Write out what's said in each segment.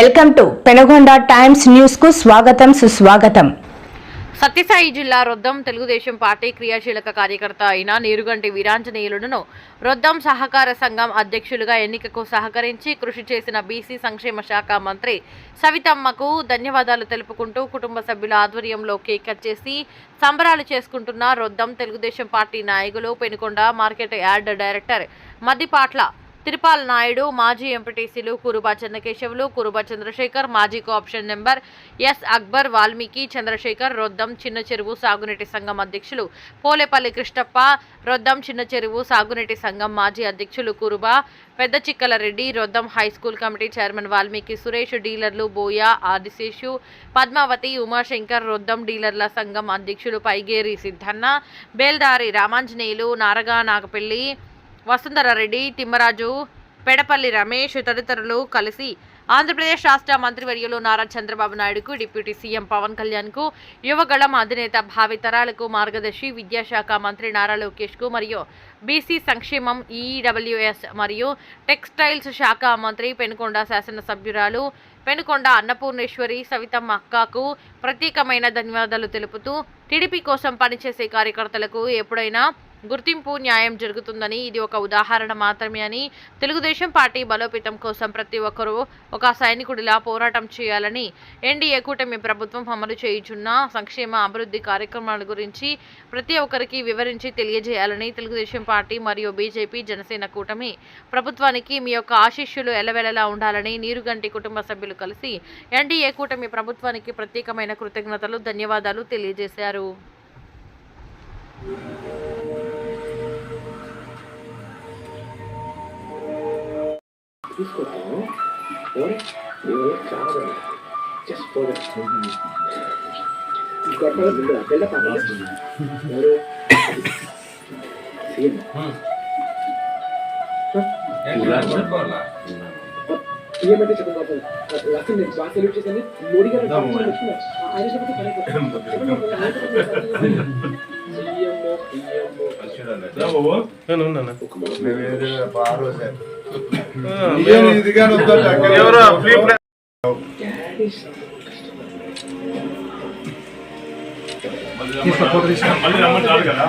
Welcome to Penagonda times న్యూస్కు స్వాగతం సుస్వాగతం. సత్యసాయి జిల్లా రొద్దం తెలుగుదేశం పార్టీ క్రియాశీలక కార్యకర్త అయిన నీరుగంటి వీరాంజనేయులను రొద్దం సహకార సంఘం అధ్యక్షులుగా ఎన్నికకు సహకరించి కృషి చేసిన బీసీ సంక్షేమ శాఖ మంత్రి సవితమ్మకు ధన్యవాదాలు తెలుపుకుంటూ కుటుంబ సభ్యుల ఆధ్వర్యంలో కేక్ కట్ చేసి సంబరాలు చేసుకుంటున్న రొద్దం తెలుగుదేశం పార్టీ నాయకులు Penukonda market yard director Maddipatla Tirupal Naidu మాజీ ఎంపీటీసీలు కురుబా చంద్రకేశవులు కురుబా చంద్రశేఖర్ మాజీ cooption member S Akbar Valmiki Chandrasekhar Roddam చిన్న చెరువు సాగునీటి సంఘం అధ్యక్షులు పోలేపల్లి కృష్ణప్ప రొద్దం చిన్న చెరువు సాగునీటి సంఘం మాజీ అధ్యక్షులు కురుబా పెద్ద Chikkalareddy Roddam high school committee chairman Valmiki Suresh డీలర్లు బోయా ఆదిశేషు పద్మావతి ఉమాశంకర్ రొద్దం డీలర్ల సంఘం అధ్యక్షులు పైగేరి సిద్ధన్న బేల్దారి రామాంజనేయులు నారగా నాగపల్లి వసుంధరారెడ్డి తిమ్మరాజు పెడపల్లి రమేష్ తదితరులు కలిసి ఆంధ్రప్రదేశ్ రాష్ట్ర మంత్రివర్యులు నారా చంద్రబాబు నాయుడుకు డిప్యూటీ సీఎం పవన్ కళ్యాణ్కు యువగళం అధినేత భావితరాలకు మార్గదర్శి విద్యాశాఖ మంత్రి నారా లోకేష్కు మరియు బీసీ సంక్షేమం ఈడబ్ల్యూఎస్ మరియు టెక్స్టైల్స్ శాఖ మంత్రి పెనుకొండ శాసనసభ్యురాలు పెనుకొండ అన్నపూర్ణేశ్వరి సవితమ్మ అక్కకు ప్రత్యేకమైన ధన్యవాదాలు తెలుపుతూ టీడీపీ కోసం పనిచేసే కార్యకర్తలకు ఎప్పుడైనా గుర్తింపు న్యాయం జరుగుతుందని ఇది ఒక ఉదాహరణ మాత్రమే అని తెలుగుదేశం పార్టీ బలోపేతం కోసం ప్రతి ఒక్కరూ ఒక సైనికుడిలా పోరాటం చేయాలని ఎన్డీఏ కూటమి ప్రభుత్వం అమలు చేయుచున్న సంక్షేమ అభివృద్ధి కార్యక్రమాల గురించి ప్రతి ఒక్కరికి వివరించి తెలియజేయాలని తెలుగుదేశం పార్టీ మరియు బీజేపీ జనసేన కూటమి ప్రభుత్వానికి మీ యొక్క ఆశీస్సులు ఎలవెలలా ఉండాలని నీరుగంటి కుటుంబ సభ్యులు కలిసి ఎన్డీఏ కూటమి ప్రభుత్వానికి ప్రత్యేకమైన కృతజ్ఞతలు ధన్యవాదాలు తెలియజేశారు. నీవు చాలా జస్ట్ పోదా గొప్పగా బిల్డ బిల్డ పాప ఎవరు సీఎం అంటే చెప్పండి లాస్ట్ నేను బాగా సెలెక్ట్ చేశాను మోడీ గారు ఆయన ఫ్రీ మళ్ళీ రమ్మంటారు కదా?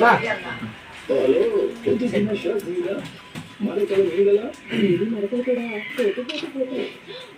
బాబు నిడుతాడు ఏం చేసిన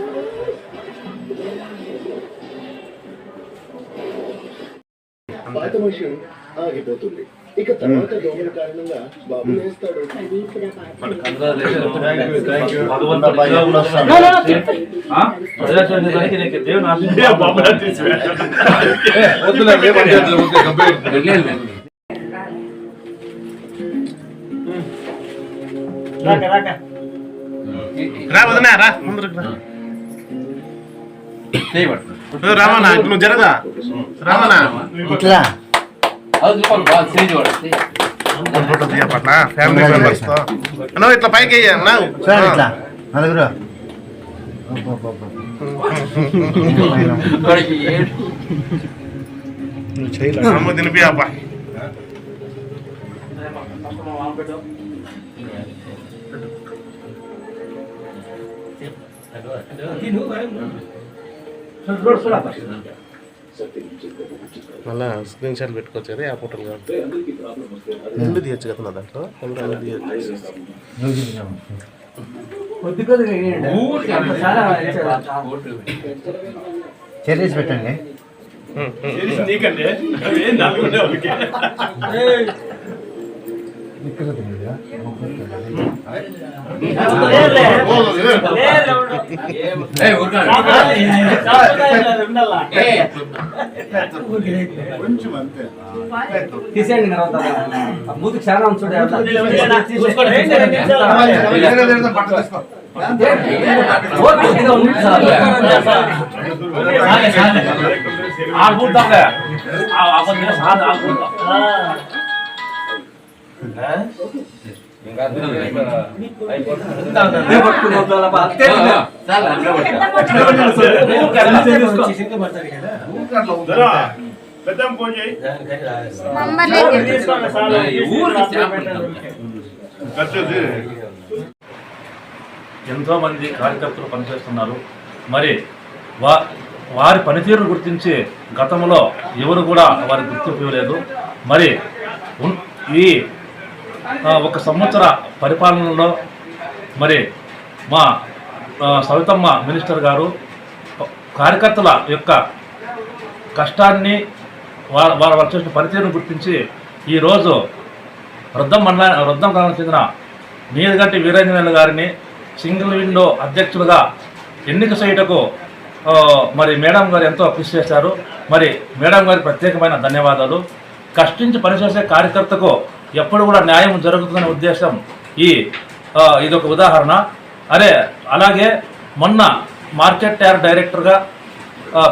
పాత విషయం ఆగిపోతుంది ఇక తర్వాత దోమల కారణంగా బాబు వేస్తాడు ఇదే బాబు తీసి రా వదనా రా ముందరకు రా ఏ, ఇప్పుడు నువ్వు జరగా రామన్నా ఫోటో తీయపట్ల ఫ్యామిలీ మెంబర్స్తో. అన్న ఇట్లా పైకి అన్న. సార్ ఇట్లా. నలుగురు. అమ్మ తినిపి అబ్బా. మళ్ళా స్క్రీన్ షాట్ పెట్టుకోవచ్చు కదా ఆ ఫోటోలు కాబట్టి రెండు తీయచ్చు కదా నా దాంట్లో? రెండు తీయచ్చు? చెర్రీస్ పెట్టండి? తీసేయండి తర్వాత మూతికి చాలా చూడే ఓపికగా ఉండి సార్. ఆగుతాంలే అప్పుడు ఆగుతాం పెద్దాం ఫోన్ చేయి ఎంతో మంది కార్యకర్తలు పనిచేస్తున్నారు. మరి వా వారి పనితీరును గుర్తించి గతంలో ఎవరు కూడా వారి గుర్తింపు ఇవ్వలేదు. మరి ఈ ఒక సంవత్సర పరిపాలనలో మరి మా సవితమ్మ మినిస్టర్ గారు కార్యకర్తల యొక్క కష్టాన్ని వారు వారు చేసిన పనితీరును గుర్తించి ఈరోజు వృద్ధం మండల వృద్ధం కాలం చెందిన నీలగంటి వీరేంద్రనాథ్ గారిని సింగిల్ విండో అధ్యక్షులుగా ఎన్నిక చేయుటకు మరి మేడం గారు ఎంతో కృషి చేశారు. మరి మేడం గారికి ప్రత్యేకమైన ధన్యవాదాలు. కష్టించి పనిచేసే కార్యకర్తకు ఎప్పుడు కూడా న్యాయం జరుగుతుందనే ఉద్దేశం ఈ ఇదొక ఉదాహరణ. అదే అలాగే మొన్న మార్కెట్ యార్ డైరెక్టర్గా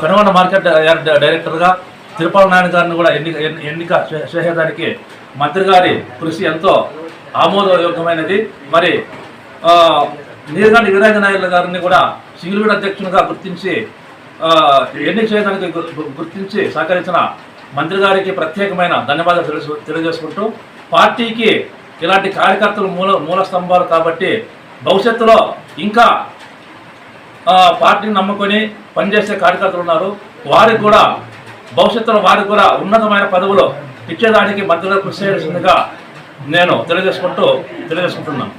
పెనుగొండ మార్కెట్ యార్ డైరెక్టర్గా తిరుపతి నారాయణ గారిని కూడా ఎన్నిక ఎన్ని- ఎన్నిక చేసేదానికి మంత్రి గారి కృషి ఎంతో ఆమోదయోగ్యమైనది. మరి ఆ, నీలగంటి నాయుడు గారిని కూడా సింగిల్ అధ్యక్షునిగా గుర్తించి ఎన్నిక చేయడానికి గుర్తించి సహకరించిన మంత్రి గారికి ప్రత్యేకమైన ధన్యవాదాలు తెలుసు తెలియజేసుకుంటూ పార్టీకి ఇలాంటి కార్యకర్తలు మూల మూల స్తంభాలు కాబట్టి భవిష్యత్తులో ఇంకా పార్టీని నమ్ముకొని పనిచేసే కార్యకర్తలు ఉన్నారు. వారికి కూడా భవిష్యత్తులో వారికి కూడా ఉన్నతమైన పదవులు ఇచ్చేదానికి మధ్యలో కృషి చేయాల్సిందిగా నేను తెలియజేసుకుంటూ తెలియజేసుకుంటున్నాను.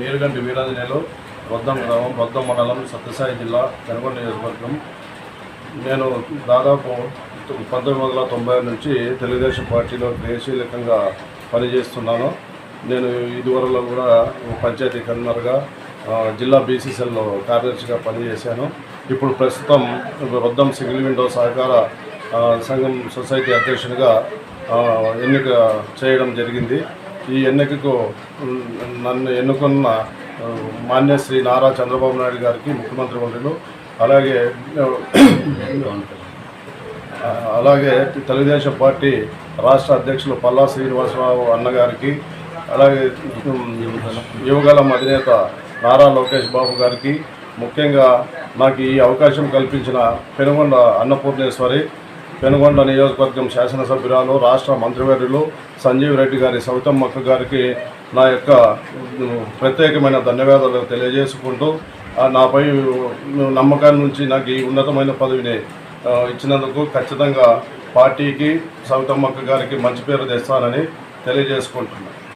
నీరుగంటి వీరాంజనేయులు వద్దం గ్రామం వద్దం మండలం సత్యసాయి జిల్లా పెనుగొండ నియోజకవర్గం. నేను దాదాపు పంతొమ్మిది వందల తొంభై నుంచి తెలుగుదేశం పార్టీలో దేశీయకంగా పనిచేస్తున్నాను. నేను ఇదివరలో కూడా పంచాయతీ కన్వీనర్గా జిల్లా బీసీసీఎల్లో కార్యదర్శిగా పనిచేశాను. ఇప్పుడు ప్రస్తుతం వద్దం సింగిల్ విండో సహకార సంఘం సొసైటీ అధ్యక్షునిగా ఎన్నిక చేయడం జరిగింది. ఈ ఎన్నికకు నన్ను ఎన్నుకున్న మాన్య శ్రీ నారా చంద్రబాబు నాయుడు గారికి ముఖ్యమంత్రి మంత్రులు అలాగే అలాగే తెలుగుదేశం పార్టీ రాష్ట్ర అధ్యక్షులు పల్లా శ్రీనివాసరావు అన్నగారికి అలాగే యువగలం అధినేత నారా లోకేష్ బాబు గారికి ముఖ్యంగా నాకు ఈ అవకాశం కల్పించిన పెనుగొండ అన్నపూర్ణేశ్వరి పెనుగొండ నియోజకవర్గం శాసనసభ్యురాలు రాష్ట్ర మంత్రివర్యులు సంజీవ్ రెడ్డి గారి సవితమ్మక్క గారికి నా యొక్క ప్రత్యేకమైన ధన్యవాదాలు తెలియజేసుకుంటూ నాపై నమ్మకాన్ని నుంచి నాకు ఈ ఉన్నతమైన పదవిని ఇచ్చినందుకు ఖచ్చితంగా పార్టీకి సవితమ్మక్క గారికి మంచి పేరు తెస్తానని తెలియజేసుకుంటున్నాను